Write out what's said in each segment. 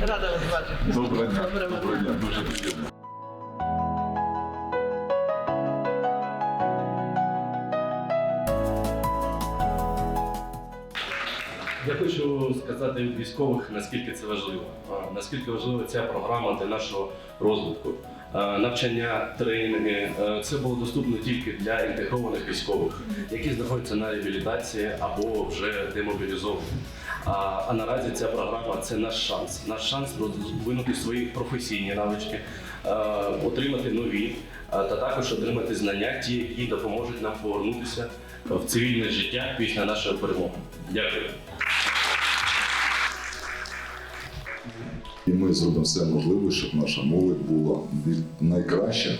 Рада вас бачити. Доброго дня. Доброго дня. Дуже приємно. Я хочу сказати від військових, наскільки це важливо, наскільки важлива ця програма для нашого розвитку. Навчання, тренінги е, це було доступно тільки для інтегрованих військових, які знаходяться на реабілітації або вже демобілізовані. А, а наразі ця програма це наш шанс. Наш шанс розвинути свої професійні навички, отримати нові, та також отримати знання, ті, які допоможуть нам повернутися в цивільне життя після нашої перемоги. Дякую. І ми зробимо все можливе, щоб наша молодь була найкраща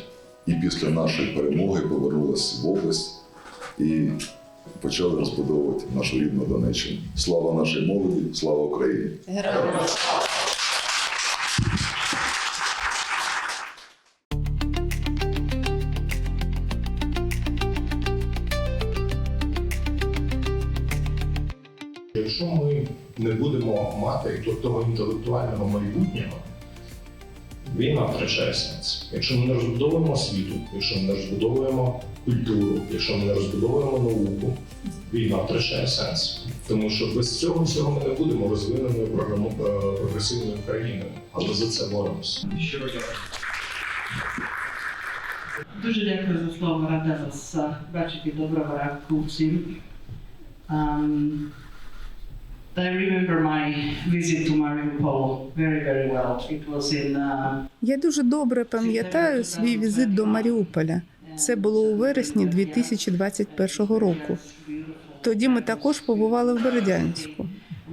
і після нашої перемоги повернулася в область і почали розбудовувати нашу рідну Донеччину. Слава нашій молоді, слава Україні! Якщо ми не будемо мати того інтелектуального майбутнього, війна втрачає сенс. Якщо ми не розбудовуємо освіту, якщо ми не розбудовуємо культуру, якщо ми не розбудовуємо науку, війна втрачає сенс. Тому що без цього всього ми не будемо розвиненою програму- е, прогресивною країною. Але за це боремося. Щиро дякую. Дуже дякую за слово, рада вас бачити. Доброго ранку всім. Um, Я дуже добре пам'ятаю свій візит до Маріуполя. Це було у вересні 2021 року. Тоді ми також побували в Бердянську.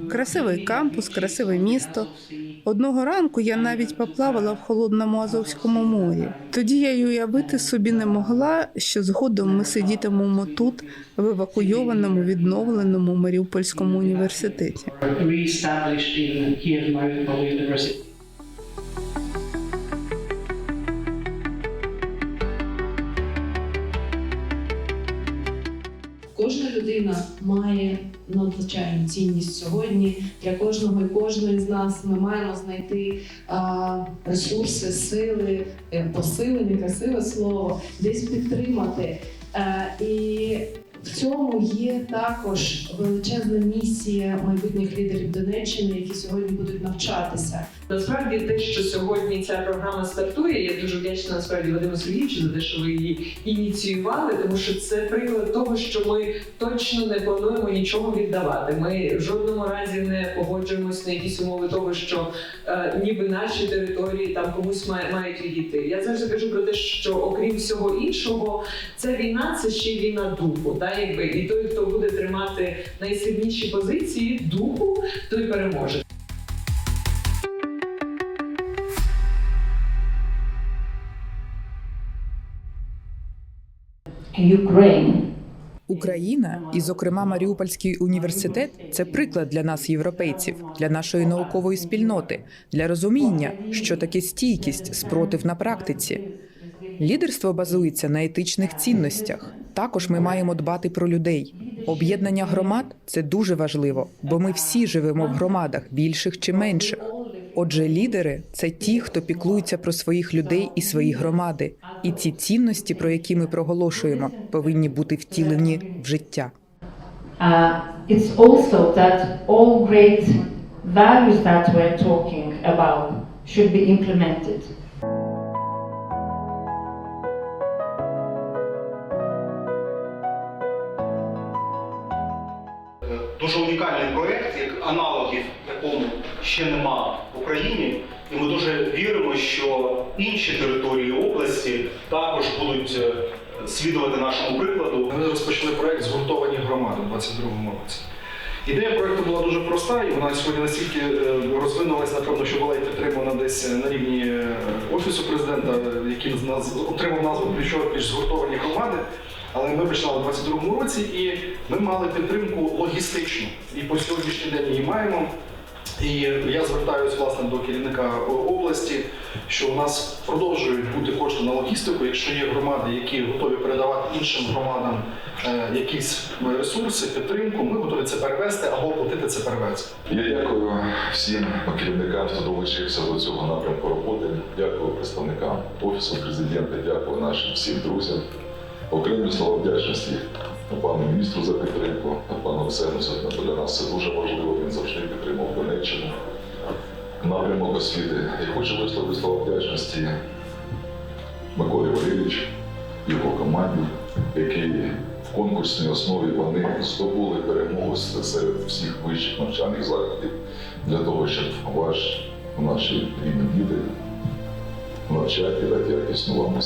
Красивий кампус, красиве місто. Одного ранку я навіть поплавала в холодному Азовському морі. Тоді я й уявити собі не могла, що згодом ми сидітимемо тут, в евакуйованому відновленому Маріупольському університеті. Людина має надзвичайну цінність сьогодні. Для кожного і кожної з нас ми маємо знайти а, ресурси, сили, е, посилення, красиве слово, десь підтримати. Е, і в цьому є також величезна місія майбутніх лідерів Донеччини, які сьогодні будуть навчатися. Насправді те, що сьогодні ця програма стартує, я дуже вдячна насправді Вадиму Сергійовичу за те, що ви її ініціювали, тому що це приклад того, що ми точно не плануємо нічого віддавати. Ми в жодному разі не погоджуємось на якісь умови того, що е, ніби наші території там комусь має, мають відійти. Я завжди кажу про те, що окрім всього іншого, ця війна це ще війна духу. Та якби і той, хто буде тримати найсильніші позиції духу, той переможе. Україна, і, зокрема, Маріупольський університет, це приклад для нас, європейців, для нашої наукової спільноти, для розуміння, що таке стійкість, спротив на практиці. Лідерство базується на етичних цінностях. Також ми маємо дбати про людей. Об'єднання громад це дуже важливо, бо ми всі живемо в громадах, більших чи менших. Отже, лідери це ті, хто піклується про своїх людей і свої громади. І ці цінності, про які ми проголошуємо, повинні бути втілені в життя. Uh, it's also that all great values that we're talking about should be implemented. Дуже унікальний проєкт, як аналогів якому ще нема Україні. І ми дуже віримо, що інші території області також будуть е, слідувати нашому прикладу. Ми розпочали проект згуртовані громади у 22-му році. Ідея проекту була дуже проста, і вона сьогодні настільки е, розвинулася, напевно, що була і підтримана десь на рівні е, офісу президента, який отримав назву пліч згуртовані громади. Але ми починали у 22-му році, і ми мали підтримку логістичну. І по сьогоднішній день її маємо. І я звертаюся власне до керівника області, що у нас продовжують бути кошти на логістику. Якщо є громади, які готові передавати іншим громадам е, якісь ресурси, підтримку, ми готові це перевести або платити це перевезення. Я дякую всім керівникам, хто долучився до цього напрямку роботи. Дякую представникам Офісу президента, дякую нашим всім друзям. Окремі слова вдячності пану міністру за підтримку, пану Ксенусу. Для нас це дуже важливо. Він завжди підтримав Донеччину. Напрямок освіти. Я хочу висловити слова вдячності Миколі Валерійовичу, його команді, які в конкурсній основі вони здобули перемогу серед всіх вищих навчальних закладів для того, щоб ваш, наші рідні діти навчати і дати якісну вам.